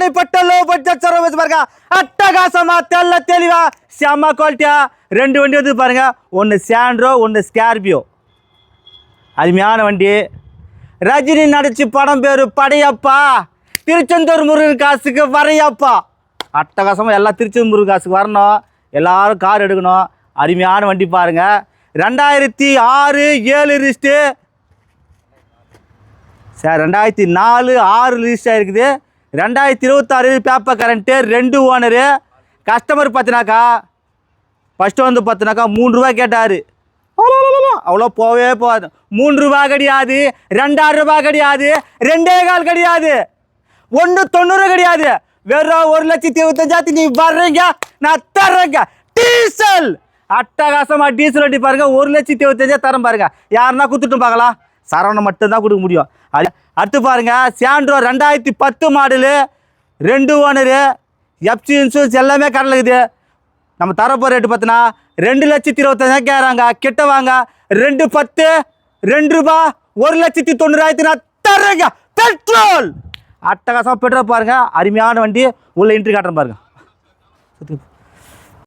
அப்படிப்பட்ட low budget service பாருங்க அட்டகாசமா தெல்ல தெளிவா செம்ம குவாலிட்டியா ரெண்டு வண்டி வந்து பாருங்க ஒன்று சாண்ட்ரோ ஒன்று ஸ்கார்பியோ அருமையான வண்டி ரஜினி நடிச்சு படம் பேரு படையப்பா திருச்செந்தூர் முருகன் காசுக்கு வரையப்பா அட்டகாசமாக எல்லாம் திருச்செந்தூர் முருகன் காசுக்கு வரணும் எல்லாரும் கார் எடுக்கணும் அருமையான வண்டி பாருங்க ரெண்டாயிரத்தி ஆறு ஏழு ரிஸ்ட்டு சார் ரெண்டாயிரத்தி நாலு ஆறு ரிஜிஸ்டர் ஆயிருக்குது ரெண்டாயிரத்தி இருபத்தாறு பேப்பர் கரண்ட்டு ரெண்டு ஓனரு. கஸ்டமர் பார்த்தினாக்கா ஃபஸ்ட்டு வந்து பார்த்தினாக்கா மூணு ரூபா கேட்டார். அவ்வளோ போவே போகாது. மூணு ரூபா கிடையாது ரெண்டாயிரம் ரூபா கிடையாது ரெண்டே கால் கிடையாது. ஒன்று தொண்ணூறு கிடையாது. வெறும் ஒரு லட்சத்தி இருபத்தஞ்சாயிரத்தி நீ வர்றீங்க நான் தர்றேங்க. டீசல்! அட்டகாசமா டீசல் வண்டி பாருங்க ஒரு லட்சத்தி இருபத்தஞ்சா தரம் பாருங்க. யாருன்னா கொடுத்துட்டு பார்க்கலாம். சரவணம் மட்டும்தான் கொடுக்க முடியும். அது அடுத்து பாருங்க சாண்ட்ரோ ரெண்டாயிரத்தி பத்து மாடலு ரெண்டு ஓனரு எஃப்சி இன்சூரன்ஸ் எல்லாமே கடலில் இருக்குது. நம்ம தரப்போ ரேட்டு பார்த்தோன்னா ரெண்டு லட்சத்தி இருபத்தஞ்சாயிரம் கேட்குறாங்க கிட்ட வாங்க ரெண்டு பத்து ரெண்டு ரூபா ஒரு லட்சத்தி தொண்ணூறாயிரத்தி நான் தர்றேங்க. பெட்ரோல்! அட்டகாசம் பெட்ரோல் பாருங்கள் அருமையான வண்டி. உள்ள இன்ட்ரி காட்டுறேன் பாருங்க.